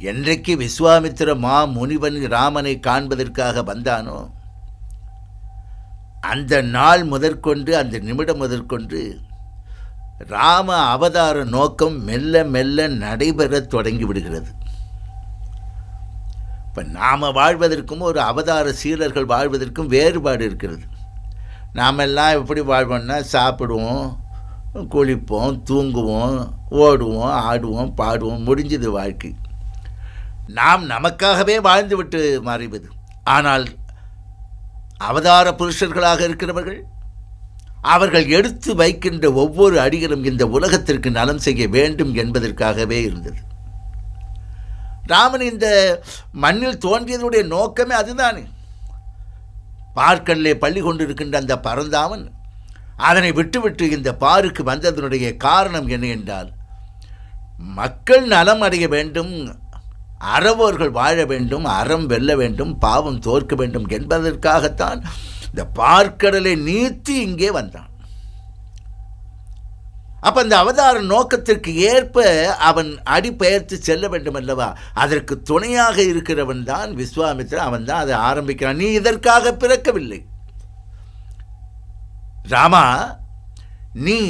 என்றைக்கு விஸ்வாமித்திர மா முனிவன் ராமனை காண்பதற்காக வந்தானோ அந்த நாள் முதற்கொண்டு அந்த நிமிடம் முதற்கொண்டு ராம அவதார நோக்கம் மெல்ல மெல்ல நடைபெறத் தொடங்கி விடுகிறது. இப்போ நாம் வாழ்வதற்கும் ஒரு அவதார சீலர்கள் வாழ்வதற்கும் வேறுபாடு இருக்கிறது. நாமெல்லாம் எப்படி வாழ்வோம்னா சாப்பிடுவோம் குளிப்போம் தூங்குவோம் ஓடுவோம் ஆடுவோம் பாடுவோம் முடிஞ்சது வாழ்க்கை. நாம் நமக்காகவே வாழ்ந்துவிட்டு மாறிவது ஆனால் அவதார புருஷர்களாக இருக்கிறவர்கள் அவர்கள் எடுத்து வைக்கின்ற ஒவ்வொரு அடிகளும் இந்த உலகத்திற்கு நலம் செய்ய வேண்டும் என்பதற்காகவே இருந்தது. ராமன் இந்த மண்ணில் தோன்றியதுடைய நோக்கமே அதுதானே. பார்க்கல்லே பள்ளி கொண்டிருக்கின்ற அந்த பரந்தாமன் அதனை விட்டுவிட்டு இந்த பாருக்கு வந்ததனுடைய காரணம் என்ன என்றால் மக்கள் நலம் அடைய வேண்டும் அறவோர்கள் வாழ வேண்டும் அறம் வெல்ல வேண்டும் பாவம் தோற்க வேண்டும் என்பதற்காகத்தான் இந்த பார்க்கடலை நீத்தி இங்கே வந்தான். அப்போ அந்த அவதார நோக்கத்திற்கு ஏற்ப அவன் அடிபெயர்த்து செல்ல வேண்டும் அல்லவா அதற்கு துணையாக இருக்கிறவன் தான் விஸ்வாமித்ரன். அவன் தான் அதை ஆரம்பிக்கிறான். நீ இதற்காக பிறக்கவில்லை. ராமா நீ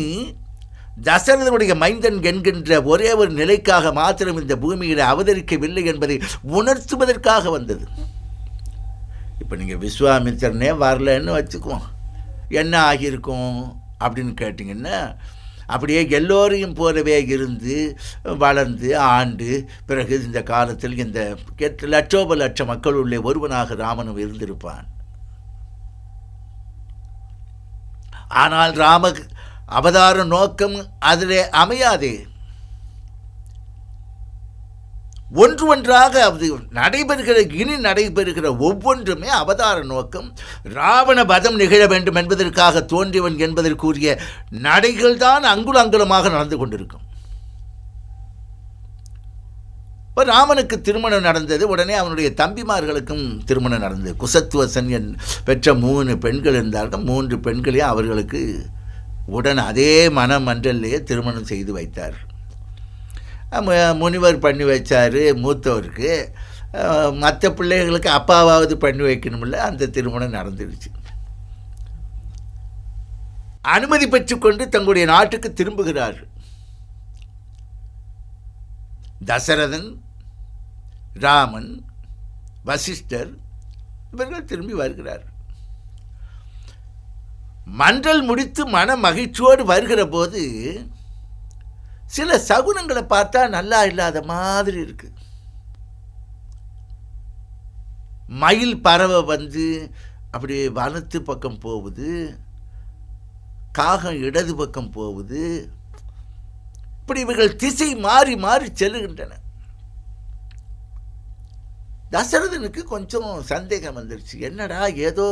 தசரதனுடைய மைந்தன் என்கின்ற ஒரே ஒரு நிலைக்காக மாத்திரம் இந்த பூமியில் அவதரிக்கவில்லை என்பதை உணர்த்துவதற்காக வந்தது. இப்போ நீங்கள் விஸ்வாமித்திரனே வரலன்னு வச்சுக்குவோம். என்ன ஆகியிருக்கும் அப்படின்னு கேட்டிங்கன்னா அப்படியே எல்லோரையும் போலவே இருந்து வளர்ந்து ஆண்டு பிறகு இந்த காலத்தில் இந்த எட்டு லட்சோப லட்ச மக்களுள்ளே ஒருவனாக ராமனும் இருந்திருப்பான். ஆனால் ராம அவதார நோக்கம் அதிலே அமையாதே. ஒன்று ஒன்றாக அது நடைபெறுகிற இனி நடைபெறுகிற ஒவ்வொன்றுமே அவதார நோக்கம். ராவண பதம் நிகழ வேண்டும் என்பதற்காக தோன்றியவன் என்பதற்குரிய நடைகள் தான் அங்குல அங்குலமாக நடந்து கொண்டிருக்கும். இப்போ ராமனுக்கு திருமணம் நடந்தது உடனே அவனுடைய தம்பிமார்களுக்கும் திருமணம் நடந்தது. குசத்துவசன் என் பெற்ற மூணு பெண்கள் இருந்தார்கள். மூன்று பெண்களையும் அவர்களுக்கு உடன் அதே மனமன்றல்லையே திருமணம் செய்து வைத்தார். முனிவர் பண்ணி வச்சார் மூத்தவருக்கு. மற்ற பிள்ளைகளுக்கு அப்பாவாவது பண்ணி வைக்கணும்ல அந்த திருமணம் நடந்துடுச்சு. அனுமதி பெற்றுக்கொண்டு தங்களுடைய நாட்டுக்கு திரும்புகிறார். தசரதன் ராமன் வசிஷ்டர் இவர்கள் திரும்பி வருகிறார். மன்றல் முடித்து மன மகிழ்ச்சியோடு வருகிற போது சில சகுனங்களை பார்த்தா நல்லா இல்லாத மாதிரி இருக்கு. மயில் பறவை வந்து அப்படியே வனத்து பக்கம் போகுது காகம் இடது பக்கம் போகுது. இப்படி இவர்கள் திசை மாறி மாறி செல்லுகின்றன. தசரதனுக்கு கொஞ்சம் சந்தேகம் வந்துடுச்சு என்னடா ஏதோ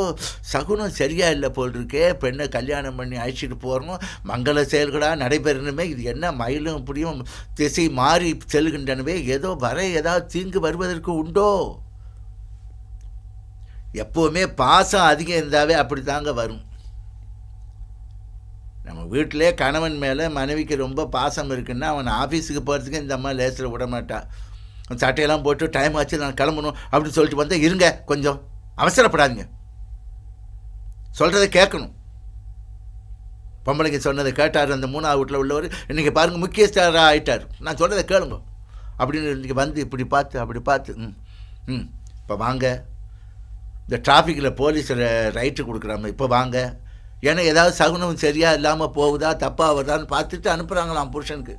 சகுனம் சரியா இல்லை போல் இருக்கே பெண்ணை கல்யாணம் பண்ணி அழைச்சிட்டு போகிறோம் மங்கள செயல்களாக நடைபெறணுமே இது என்ன மயிலும் இப்படியும் திசை மாறி செல்கின்றனவே ஏதோ வர ஏதாவது தீங்கு வருவதற்கு உண்டோ? எப்போவுமே பாசம் அதிகம் இருந்தாவே அப்படி தாங்க வரும். நம்ம வீட்டிலே கணவன் மேலே மனைவிக்கு ரொம்ப பாசம் இருக்குன்னா அவன் ஆஃபீஸுக்கு போகிறதுக்கு இந்த அம்மா லேசில் விடமாட்டான் சட்டையெல்லாம் போட்டு டைம் ஆச்சு நான் கிளம்பணும் அப்படின்னு சொல்லிட்டு வந்தால் இருங்க கொஞ்சம் அவசரப்படாதீங்க. சொல்கிறத கேட்கணும். பொம்பளைங்க சொன்னதை கேட்டார் அந்த மூணாவது வீட்டில் உள்ளவர். இன்றைக்கி பாருங்கள் முக்கியஸ்தராக ஆயிட்டார். நான் சொல்கிறத கேளுங்க. அப்படின்னு இன்றைக்கி வந்து இப்படி பார்த்து அப்படி பார்த்து ம் ம் இப்போ வாங்க. இந்த டிராஃபிக்கில் போலீஸ் ரைட்டு கொடுக்குறாங்க இப்போ வாங்க. ஏன்னா ஏதாவது சகுனம் சரியாக இல்லாமல் போகுதா தப்பாக வருதான்னு பார்த்துட்டு அனுப்புகிறாங்களாம் புருஷனுக்கு.